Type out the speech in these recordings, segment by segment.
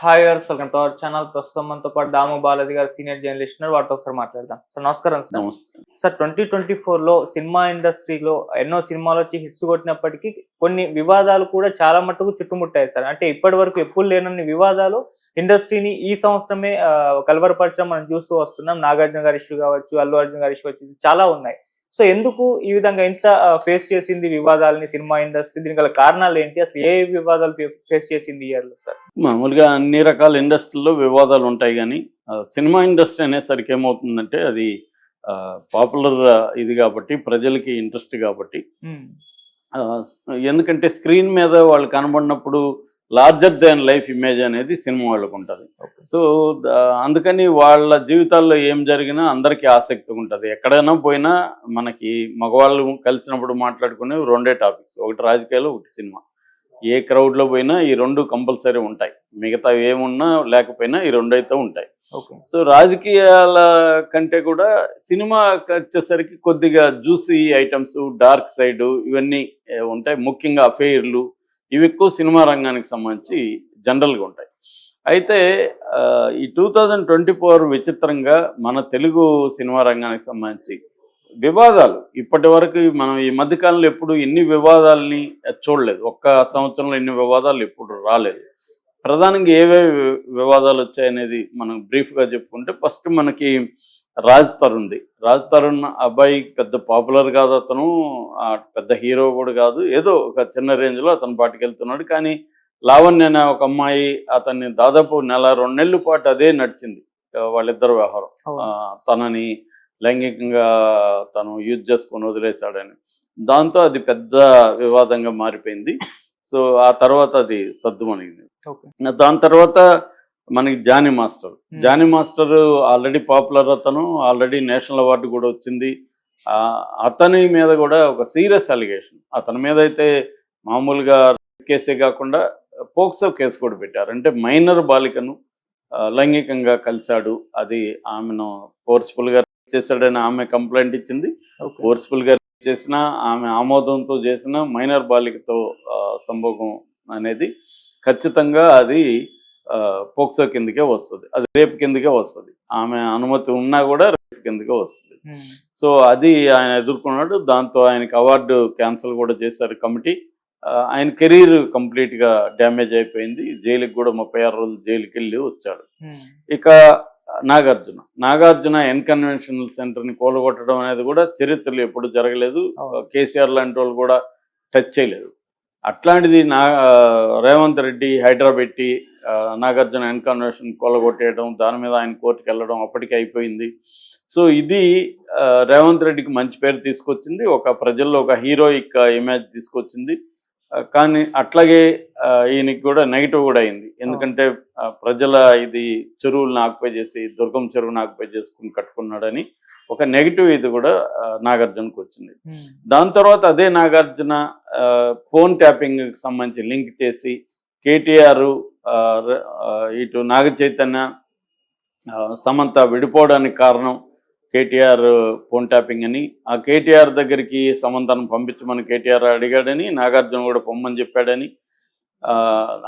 Hi గారు welcome to our channel ప్రస్తుతం మనతో పాటు దాము బాలాజీ గారు సీనియర్ జర్నలిస్ట్ ఉన్నారు. వాటితో ఒకసారి మాట్లాడదాం. సార్ నమస్కారం సార్. నమస్తే. సార్ ట్వంటీ ట్వంటీ ఫోర్లో సినిమా ఇండస్ట్రీలో ఎన్నో సినిమాలు వచ్చి హిట్స్ కొట్టినప్పటికీ కొన్ని వివాదాలు కూడా చాలా మట్టుకు చుట్టుముట్టాయి సార్. అంటే ఇప్పటి వరకు ఎప్పుడు లేనన్ని వివాదాలు ఇండస్ట్రీని ఈ సంవత్సరమే కలవరపరచడం మనం చూస్తూ వస్తున్నాం. నాగార్జున గారి ఇష్యూ కావచ్చు అల్లు అర్జున్ గారి ఇష్యూ వచ్చి చాలా ఉన్నాయి. సో ఎందుకు ఈ విధంగా ఇంత ఫేస్ చేసింది వివాదాలని సినిమా ఇండస్ట్రీ దీనికి గల కారణాలు ఏంటి? అసలు ఏ వివాదాలు ఫేస్ చేసింది ఇయర్లో సార్? మామూలుగా అన్ని రకాల ఇండస్ట్రీలో వివాదాలు ఉంటాయి కానీ సినిమా ఇండస్ట్రీ అనేసరికి ఏమవుతుందంటే అది పాపులర్ ఇది కాబట్టి ప్రజలకి ఇంట్రెస్ట్ కాబట్టి. ఎందుకంటే స్క్రీన్ మీద వాళ్ళు కనబడినప్పుడు లార్జర్ దాన్ లైఫ్ ఇమేజ్ అనేది సినిమా వాళ్ళకు ఉంటుంది. సో అందుకని వాళ్ళ జీవితాల్లో ఏం జరిగినా అందరికీ ఆసక్తి ఉంటుంది. ఎక్కడైనా పోయినా మనకి మగవాళ్ళు కలిసినప్పుడు మాట్లాడుకునే రెండే టాపిక్స్ ఒకటి రాజకీయాలు ఒకటి సినిమా. ఏ crowd లో పోయినా ఈ రెండు కంపల్సరీ ఉంటాయి. మిగతా ఏమున్నా లేకపోయినా ఈ రెండు అయితే ఉంటాయి. ఓకే సో రాజకీయాల కంటే కూడా సినిమా వచ్చేసరికి కొద్దిగా జ్యూసీ ఐటమ్స్ డార్క్ సైడ్ ఇవన్నీ ఉంటాయి. ముఖ్యంగా అఫైర్లు ఇవి ఎక్కువ సినిమా రంగానికి సంబంధించి జనరల్గా ఉంటాయి. అయితే ఈ టూ థౌజండ్ ట్వంటీ ఫోర్ విచిత్రంగా మన తెలుగు సినిమా రంగానికి సంబంధించి వివాదాలు ఇప్పటి వరకు మనం ఈ మధ్యకాలంలో ఎప్పుడు ఎన్ని వివాదాలని చూడలేదు. ఒక్క సంవత్సరంలో ఎన్ని వివాదాలు ఎప్పుడు రాలేదు. ప్రధానంగా ఏవే వివాదాలు వచ్చాయనేది మనం బ్రీఫ్గా చెప్పుకుంటే ఫస్ట్ మనకి రాజ్ తరుణ్ది. రాజ్ తరుణ్ అబ్బాయి పెద్ద పాపులర్ కాదు అతను పెద్ద హీరో కూడా కాదు. ఏదో ఒక చిన్న రేంజ్లో అతను పాటుకెళ్తున్నాడు. కానీ లావణ్య అనే ఒక అమ్మాయి అతన్ని దాదాపు నెల రెండు నెలల పాటు అదే నడిచింది వాళ్ళిద్దరు వ్యవహారం. తనని లైంగికంగా తను యూజ్ చేసుకొని వదిలేశాడని. దాంతో అది పెద్ద వివాదంగా మారిపోయింది. సో ఆ తర్వాత అది సర్దుమణిగింది ఓకే. దాని తర్వాత మనకి Jani master. Jani master already popular అతను ఆల్రెడీ నేషనల్ అవార్డు కూడా వచ్చింది. ఆ, అతని మీద కూడా ఒక సీరియస్ అలిగేషన్. అతని మీద అయితే మామూలుగా కేసే కాకుండా పోక్సో కేసు కూడా పెట్టారు. అంటే మైనర్ బాలికను లైంగికంగా కలిశాడు. అది ఆమెను ఫోర్స్ఫుల్గా చేశాడని ఆమె కంప్లైంట్ ఇచ్చింది. ఫోర్స్ఫుల్గా చేసిన ఆమె ఆమోదంతో చేసిన మైనర్ బాలికతో సంభోగం అనేది ఖచ్చితంగా అది పోక్సో కిందకే వస్తుంది. అది రేపు కిందకే వస్తుంది. ఆమె అనుమతి ఉన్నా కూడా రేపు కిందకే వస్తుంది. సో అది ఆయన ఎదుర్కొన్నాడు. దాంతో ఆయనకి అవార్డు క్యాన్సిల్ కూడా చేశారు కమిటీ. ఆయన కెరీర్ కంప్లీట్గా డ్యామేజ్ అయిపోయింది. జైలుకి కూడా ముప్పై ఆరు రోజులు జైలుకి వెళ్ళి వచ్చాడు ఇక నాగార్జున. నాగార్జున ఎన్కన్వెన్షనల్ సెంటర్ని కూలగొట్టడం అనేది కూడా చరిత్రలో ఎప్పుడు జరగలేదు. కేసీఆర్ లాంటి వాళ్ళు కూడా టచ్ చేయలేదు. అట్లాంటిది నా రేవంత్ రెడ్డి హైడ్రా పెట్టి ఆ, నాగార్జున ఎన్కన్వెన్షన్ కూలగొట్టేయడం దాని మీద ఆయన కోర్టుకు వెళ్ళడం అప్పటికి అయిపోయింది. సో ఇది రేవంత్ రెడ్డికి మంచి పేరు తీసుకొచ్చింది ఒక ప్రజల్లో ఒక హీరోయిక్ ఇమేజ్ తీసుకొచ్చింది. కానీ అట్లాగే ఈయనకి కూడా నెగిటివ్ కూడా అయింది. ఎందుకంటే ప్రజల ఇది చెరువులను ఆక్యుపై చేసి దుర్గం చెరువును ఆక్యుపై చేసుకుని కట్టుకున్నాడని ఒక నెగిటివ్ ఇది కూడా నాగార్జునకు వచ్చింది. దాని తర్వాత అదే నాగార్జున ఫోన్ ట్యాపింగ్కి సంబంధించి లింక్ చేసి కేటీఆర్ ఆ, ఇటు నాగ చైతన్య సమంత విడిపోవడానికి కారణం కేటీఆర్ ఫోన్ ట్యాపింగ్ అని. ఆ కేటీఆర్ దగ్గరికి సమంతను పంపించమని కేటీఆర్ అడిగాడని నాగార్జున కూడా పొమ్మని చెప్పాడని.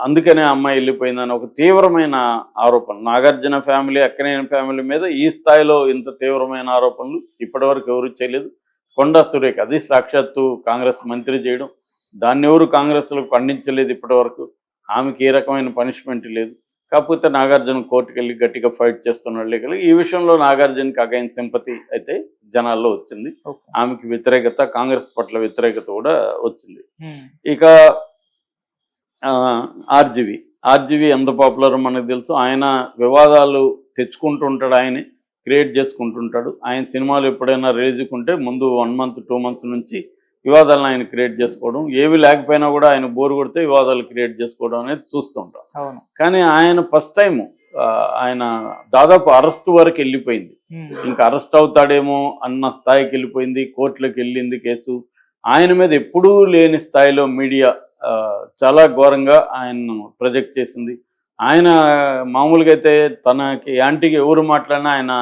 అందుకనే ఆ అమ్మాయి వెళ్ళిపోయిందని ఒక తీవ్రమైన ఆరోపణ నాగార్జున ఫ్యామిలీ అక్కనేని ఫ్యామిలీ మీద ఈ స్థాయిలో ఇంత తీవ్రమైన ఆరోపణలు ఇప్పటివరకు ఎవరు చేయలేదు. కొండా సురేఖ అది సాక్షాత్తు కాంగ్రెస్ మంత్రి చేయడం. దాన్ని ఎవరు కాంగ్రెస్లో ఖండించలేదు ఇప్పటివరకు. ఆమెకి ఏ రకమైన పనిష్మెంట్ లేదు. కాకపోతే నాగార్జున కోర్టుకు వెళ్ళి గట్టిగా ఫైట్ చేస్తున్నాడు లేక ఈ విషయంలో నాగార్జునకి అగైన్ సింపతి అయితే జనాల్లో వచ్చింది. ఆమెకి వ్యతిరేకత కాంగ్రెస్ పట్ల వ్యతిరేకత కూడా వచ్చింది. ఇక ఆర్జీవి. ఆర్జీవి ఎంత పాపులర్ మనకు తెలుసు. ఆయన వివాదాలు తెచ్చుకుంటుంటాడు ఆయనే. క్రియేట్ చేసుకుంటుంటాడు. ఆయన సినిమాలు ఎప్పుడైనా రిలీజ్ ఉంటే ముందు వన్ మంత్ టూ మంత్స్ నుంచి వివాదాలను ఆయన క్రియేట్ చేసుకోవడం. ఏవి లేకపోయినా కూడా ఆయన బోరు కొడితే వివాదాలు క్రియేట్ చేసుకోవడం అనేది చూస్తుంటాం. కానీ ఆయన ఫస్ట్ టైం ఆయన దాదాపు అరెస్ట్ వరకు వెళ్ళిపోయింది. ఇంకా అరెస్ట్ అవుతాడేమో అన్న స్థాయికి వెళ్ళిపోయింది కోర్టులకు వెళ్ళింది కేసు. ఆయన మీద ఎప్పుడూ లేని స్థాయిలో మీడియా చాలా ఘోరంగా ఆయన్ను ప్రొజెక్ట్ చేసింది. ఆయన మామూలుగా అయితే తనకి యాంటీకి ఎవరు మాట్లాడినా ఆయన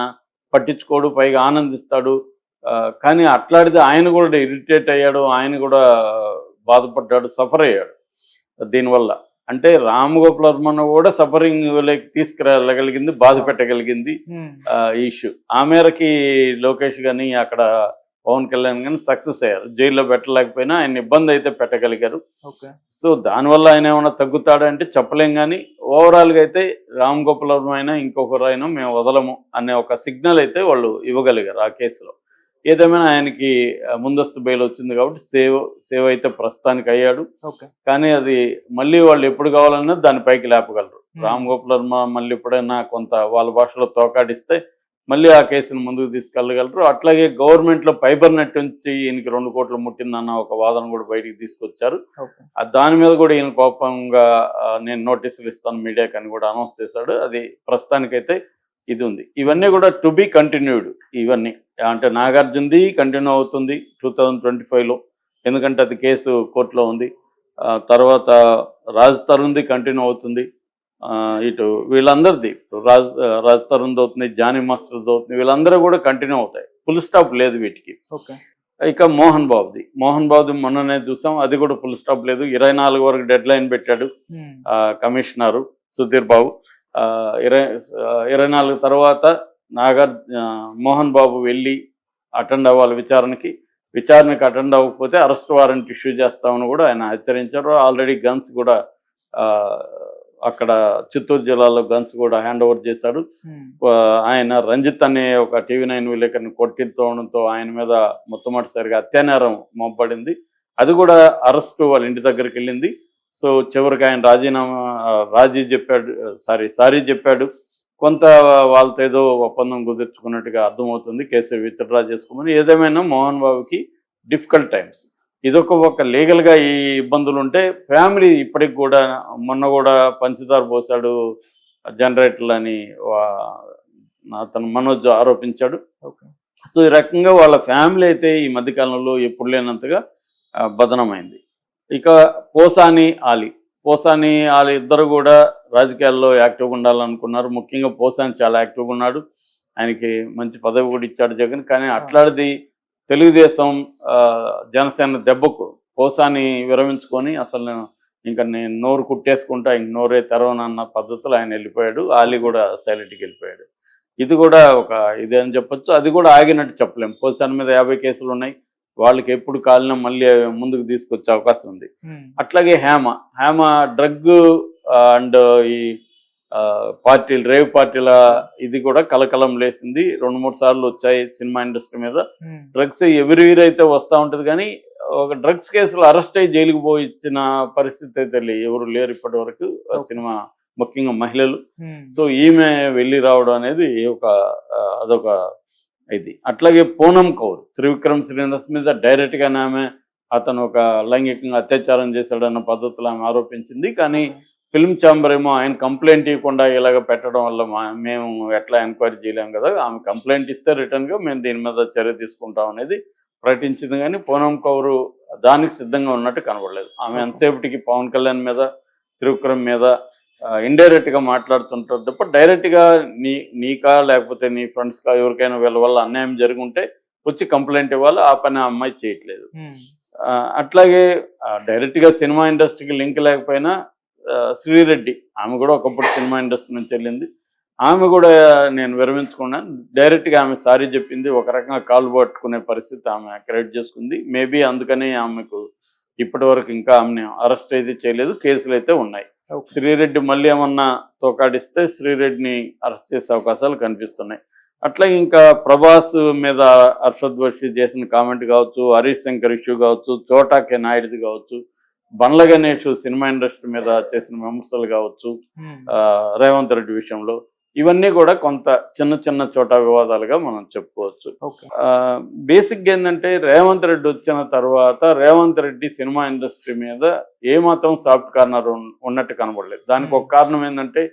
పట్టించుకోడు పైగా ఆనందిస్తాడు. కానీ అట్లాడితే ఆయన కూడా ఇరిటేట్ అయ్యాడు ఆయన కూడా బాధపడ్డాడు సఫర్ అయ్యాడు దీనివల్ల. అంటే రామ్ గోపాల్ వర్మను కూడా సఫరింగ్ లైక్ తీసుకురాగలిగింది బాధ పెట్టగలిగింది ఇష్యూ. ఆ మేరకి లోకేష్ కానీ అక్కడ పవన్ కళ్యాణ్ కానీ సక్సెస్ అయ్యారు. జైల్లో పెట్టలేకపోయినా ఆయన ఇబ్బంది అయితే పెట్టగలిగారు. సో దానివల్ల ఆయన ఏమైనా తగ్గుతాడంటే చెప్పలేం కానీ ఓవరాల్గా అయితే రామ్ గోపాల్ వర్మ అయినా ఇంకొకరు అయినా మేము వదలము అనే ఒక సిగ్నల్ అయితే వాళ్ళు ఇవ్వగలిగారు ఆ కేసులో. ఏదేమైనా ఆయనకి ముందస్తు బెయిల్ వచ్చింది కాబట్టి సేవ్ సేవ్ అయితే ప్రస్తుతానికి అయ్యాడు. కానీ అది మళ్ళీ వాళ్ళు ఎప్పుడు కావాలన్నా దాని పైకి లేపగలరు. రామ్ గోపాల్ వర్మ మళ్ళీ ఎప్పుడైనా కొంత వాళ్ళ భాషలో తోకాడిస్తే మళ్ళీ ఆ కేసును ముందుకు తీసుకెళ్ళగలరు. అట్లాగే గవర్నమెంట్లో ఫైబర్ నెట్ నుంచి ఈయనకి రెండు కోట్లు ముట్టిందన్న ఒక వాదన కూడా బయటికి తీసుకొచ్చారు. దాని మీద కూడా ఈయన కోపంగా నేను నోటీసులు ఇస్తాను మీడియాకి అని కూడా అనౌన్స్ చేశాడు. అది ప్రస్తుతానికైతే ఇది ఉంది. ఇవన్నీ కూడా టు బి కంటిన్యూడ్ ఇవన్నీ. అంటే నాగార్జునది కంటిన్యూ అవుతుంది టూ థౌజండ్ ట్వంటీ ఫైవ్లో. ఎందుకంటే అది కేసు కోర్టులో ఉంది. తర్వాత రాజ్ తరుణ్ది కంటిన్యూ అవుతుంది. ఇటు వీళ్ళందరిది. రాజ్ రాజ్ తరుణ్ది అవుతుంది జానీ మాస్టర్ది అవుతుంది వీళ్ళందరూ కూడా కంటిన్యూ అవుతాయి. ఫుల్ స్టాప్ లేదు వీటికి. ఓకే. ఇక మోహన్ బాబుది. మోహన్ బాబుది మొన్ననే చూసాం. అది కూడా ఫుల్ స్టాప్ లేదు. ఇరవై నాలుగు వరకు డెడ్ లైన్ పెట్టాడు కమిషనరు సుధీర్ బాబు. ఇరవై ఇరవై నాలుగు తర్వాత నాగర్ మోహన్ బాబు వెళ్ళి అటెండ్ అవ్వాలి విచారణకి. విచారణకి అటెండ్ అవ్వకపోతే అరెస్ట్ వారెంట్ ఇష్యూ చేస్తామని కూడా ఆయన హెచ్చరించారు. ఆల్రెడీ గన్స్ కూడా అక్కడ చిత్తూరు జిల్లాలో గన్స్ కూడా హ్యాండ్ ఓవర్ చేశాడు ఆయన రంజిత్ అనే ఒక టీవీ నైన్ విలేకరిని కొట్టించడంతో ఆయన మీద మొట్టమొదటిసారిగా అత్యాచారం మోపబడింది. అది కూడా అరెస్ట్ వాళ్ళ ఇంటి దగ్గరికి వెళ్ళింది. సో చివరికి ఆయన రాజీనామా రాజీ చెప్పాడు సారీ సారీ చెప్పాడు. కొంత వాళ్ళతో ఏదో ఒప్పందం కుదుర్చుకున్నట్టుగా అర్థమవుతుంది. కేసు విత్డ్రా చేసుకోమని. ఏదేమైనా మోహన్ బాబుకి డిఫికల్ట్ టైమ్స్. ఇదొక ఒక లీగల్గా ఈ ఇబ్బందులు ఉంటే ఫ్యామిలీ ఇప్పటికి కూడా మొన్న కూడా పంచదార పోసాడు జనరేటర్లు అని అతను మనోజ్ ఆరోపించాడు. సో ఈ రకంగా వాళ్ళ ఫ్యామిలీ అయితే ఈ మధ్యకాలంలో ఎప్పుడు లేనంతగా బదనమైంది. ఇక పోసాని ఆలి పోసాని ఆలి ఇద్దరు కూడా రాజకీయాల్లో యాక్టివ్గా ఉండాలనుకున్నారు. ముఖ్యంగా పోసాని చాలా యాక్టివ్గా ఉన్నాడు. ఆయనకి మంచి పదవి కూడా ఇచ్చాడు జగన్. కానీ అట్లాంటిది తెలుగుదేశం జనసేన దెబ్బకు పోసాని విరమించుకొని అసలు నేను ఇంకా నేను నోరు కుట్టేసుకుంటా ఇంక నోరే తెరవనన్న పద్ధతిలో ఆయన వెళ్ళిపోయాడు. ఆలి కూడా సైలెంట్కి వెళ్ళిపోయాడు. ఇది కూడా ఒక ఇదే అని చెప్పొచ్చు. అది కూడా ఆగినట్టు చెప్పలేం. పోసాని మీద యాభై కేసులు ఉన్నాయి. వాళ్ళకి ఎప్పుడు కాలినా మళ్ళీ ముందుకు తీసుకొచ్చే అవకాశం ఉంది. అట్లాగే హేమ. హేమ డ్రగ్ అండ్ ఈ పార్టీలు రేవ్ పార్టీల ఇది కూడా కలకలం లేసింది. రెండు మూడు సార్లు వచ్చాయి సినిమా ఇండస్ట్రీ మీద. డ్రగ్స్ ఎవరి అయితే వస్తూ ఉంటుంది కానీ ఒక డ్రగ్స్ కేసులో అరెస్ట్ అయ్యి జైలుకు పోయి ఇచ్చిన పరిస్థితి అయితే ఎవరు లేరు ఇప్పటి వరకు. సినిమా ముఖ్యంగా మహిళలు. సో ఈమె వెళ్ళి రావడం అనేది ఒక అదొక ఇది. అట్లాగే పూనం కౌర్ త్రివిక్రమ్ శ్రీనివాస్ మీద డైరెక్ట్ గానే ఆమె అతను ఒక లైంగికంగా అత్యాచారం చేశాడన్న పద్ధతిలో ఆమె ఆరోపించింది. కానీ ఫిల్మ్ ఛాంబర్ ఏమో ఆయన కంప్లైంట్ ఇవ్వకుండా ఇలాగ పెట్టడం వల్ల మేము ఎట్లా ఎంక్వైరీ చేయలేం కదా ఆమె కంప్లైంట్ ఇస్తే రిటర్న్గా మేము దీని మీద చర్య తీసుకుంటాం అనేది ప్రకటించింది కానీ పూనం కౌరు దానికి సిద్ధంగా ఉన్నట్టు కనబడలేదు ఆమె. ఎంతసేపటికి పవన్ కళ్యాణ్ మీద త్రివిక్రమ్ మీద ఇండైరెక్ట్గా మాట్లాడుతుంటారు తప్ప డైరెక్ట్గా నీ నీకా లేకపోతే నీ ఫ్రెండ్స్ కా ఎవరికైనా వీళ్ళ వల్ల అన్యాయం జరిగి ఉంటే వచ్చి కంప్లైంట్ ఇవ్వాలి ఆ పని ఆ అమ్మాయి చేయట్లేదు అట్లాగే ఆ, డైరెక్ట్గా సినిమా ఇండస్ట్రీకి లింక్ లేకపోయినా శ్రీరెడ్డి. ఆమె కూడా ఒకప్పుడు సినిమా ఇండస్ట్రీ నుంచి వెళ్ళింది. ఆమె కూడా నేను విరమించుకున్నాను డైరెక్ట్గా ఆమె సారీ చెప్పింది. ఒక రకంగా కాలు పట్టుకునే పరిస్థితి ఆమె క్రియేట్ చేసుకుంది. మేబీ అందుకని ఆమెకు ఇప్పటి వరకు ఇంకా ఆమెను అరెస్ట్ అయితే చేయలేదు. కేసులు అయితే ఉన్నాయి. శ్రీరెడ్డి మళ్ళీ ఏమన్నా తోకాడిస్తే శ్రీరెడ్డిని అరెస్ట్ చేసే అవకాశాలు కనిపిస్తున్నాయి. అట్లా ఇంకా ప్రభాస్ మీద అర్షద్ బషీ చేసిన కామెంట్ కావచ్చు హరీష్ శంకర్ ఇష్యూ కావచ్చు చోటా కే నాయుడుది కావచ్చు బండ్ల గణేష్ సినిమా ఇండస్ట్రీ మీద చేసిన విమర్శలు కావచ్చు రేవంత్ రెడ్డి విషయంలో ఇవన్నీ కూడా కొంత చిన్న చిన్న చోట వివాదాలుగా మనం చెప్పుకోవచ్చు. ఓకే. బేసిక్ ఏంటంటే రేవంత్ రెడ్డి వచ్చిన తర్వాత రేవంత్ రెడ్డి సినిమా ఇండస్ట్రీ మీద ఏమాత్రం సాఫ్ట్ కార్నర్ ఉన్- ఉన్నట్టు కనబడలేదు. దానికి ఒక కారణం ఏంటంటే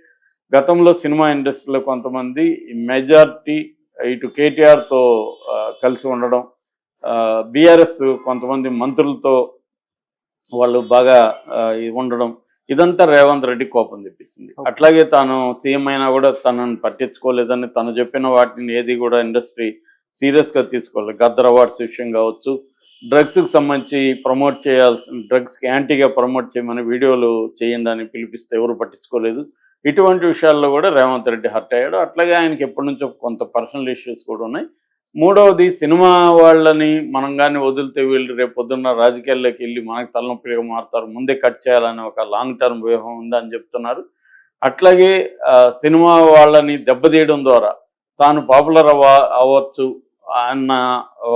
గతంలో సినిమా ఇండస్ట్రీలో కొంతమంది మెజార్టీ ఇటు కేటీఆర్తో ఆ, కలిసి ఉండడం బీఆర్ఎస్ కొంతమంది మంత్రులతో వాళ్ళు బాగా ఉండడం ఇదంతా రేవంత్ రెడ్డి కోపం తెప్పించింది. అట్లాగే తాను సీఎం అయినా కూడా తనని పట్టించుకోలేదని తను చెప్పిన వాటిని ఏది కూడా ఇండస్ట్రీ సీరియస్గా తీసుకోలేదు. గద్దర్ అవార్డ్స్ విషయం కావచ్చు డ్రగ్స్కి సంబంధించి ప్రమోట్ చేయాల్సిన డ్రగ్స్కి యాంటీగా ప్రమోట్ చేయమని వీడియోలు చేయండి అని పిలిపిస్తే ఎవరు పట్టించుకోలేదు. ఇటువంటి విషయాల్లో కూడా రేవంత్ రెడ్డి హర్ట్ అయ్యాడు. అట్లాగే ఆయనకి ఎప్పటి నుంచో కొంత పర్సనల్ ఇష్యూస్ కూడా ఉన్నాయి. మూడవది సినిమా వాళ్ళని మనం కానీ వదిలితే వీళ్ళు రేపు పొద్దున్న రాజకీయాల్లోకి వెళ్ళి మనకి తలనొప్పిగా మారుతారు ముందే కట్ చేయాలని ఒక లాంగ్ టర్మ్ వ్యూహం ఉందని చెప్తున్నారు. అట్లాగే సినిమా వాళ్ళని దెబ్బతీయడం ద్వారా తాను పాపులర్ అవ్వ అవ్వచ్చు అన్న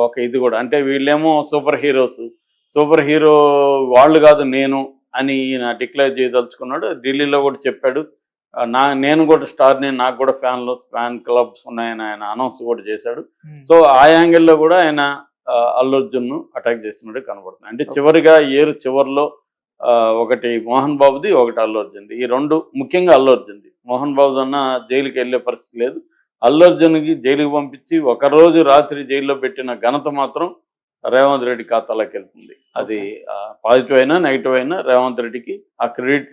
ఒక ఇది కూడా. అంటే వీళ్ళేమో సూపర్ హీరోస్ సూపర్ హీరో వాళ్ళు కాదు నేను అని ఈయన డిక్లేర్ చేయదలుచుకున్నాడు. ఢిల్లీలో కూడా చెప్పాడు. నా నేను కూడా స్టార్ని నాకు కూడా ఫ్యాన్లు ఫ్యాన్ క్లబ్స్ ఉన్నాయని ఆయన అనౌన్స్ కూడా చేశాడు. సో ఆ యాంగిల్లో కూడా ఆయన అల్లు అర్జున్ను అటాక్ చేసినట్టు కనబడుతుంది. అంటే చివరిగా ఏరు చివరిలో ఒకటి మోహన్ బాబుది ఒకటి అల్లు అర్జున్ది. ఈ రెండు ముఖ్యంగా అల్లు అర్జున్ది. మోహన్ బాబు అన్న జైలుకి వెళ్ళే పరిస్థితి లేదు. అల్లు అర్జున్కి జైలుకి పంపించి ఒక రోజు రాత్రి జైల్లో పెట్టిన ఘనత మాత్రం రేవంత్ రెడ్డి ఖాతాలోకి వెళ్తుంది. అది పాజిటివ్ అయినా నెగిటివ్ అయినా రేవంత్ రెడ్డికి ఆ క్రెడిట్